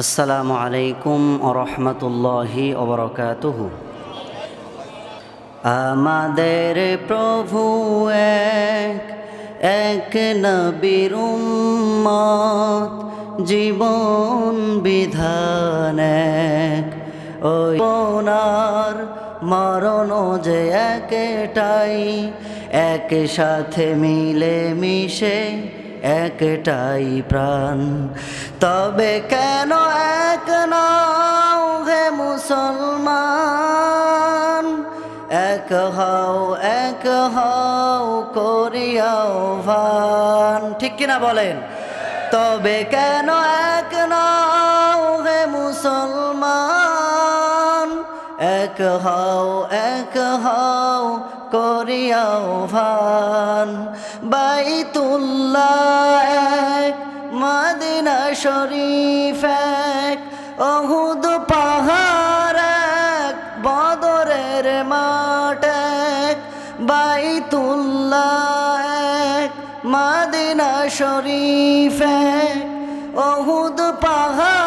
আসসালামু আলাইকুম রহমতুল্লাহি ওবরকাতুহ। আমাদের প্রভু এক এক নবীর উম্মত, জীবন বিধান এক। ওই ওনার মরণ যে একটাই এক সাথে মিলে মিশে একটাই প্রাণ। তবে কেন এক নাও হে মুসলমান? এক হও এক হও, করিয়াও ভান। ঠিক কিনা বলেন? তবে কেন এক নাও হে মুসলমান? এক হও এক হও করিয়াও ভান। বাইতুল্লাহ এক, মাদিনা শরীফ এক, অহুদ পাহাড় এক, বদরের মাঠ এক। বাইতুল্লাহ এক, মদিনা শরীফ এক, অহুদ পাহাড়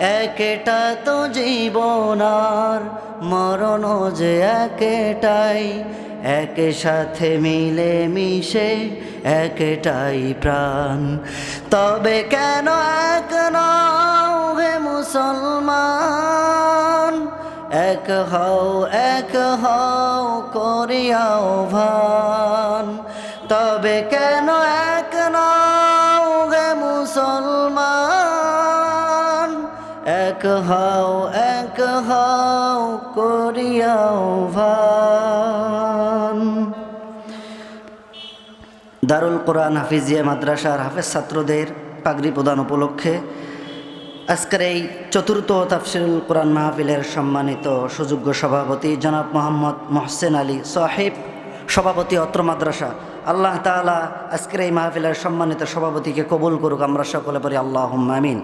একটা তো জীবনার মরণ যে একটাই, এক সাথে মিলে মিশে একটাই প্রাণ। তবে কেন এক নাও হে মুসলমান? এক হও এক হও, করিয়াও ভান। তবে কেন এক হও এক হও, করিয়াও ভান। দারুল কোরআন হাফিজিয়া মাদ্রাসার হাফেজ ছাত্রদের পাগড়ি প্রদান উপলক্ষে আজকের এই চতুর্থ তাফসিরুল কোরআন মাহফিলের সম্মানিত সুযোগ্য সভাপতি জনাব মোহাম্মদ মহসেন আলী সাহেব, সভাপতি অত্র মাদ্রাসা। আল্লাহ তাআলা আজকের এই মাহফিলের সম্মানিত সভাপতিকে কবুল করুক, আমরা সকলে পরি আল্লাহ আমিন।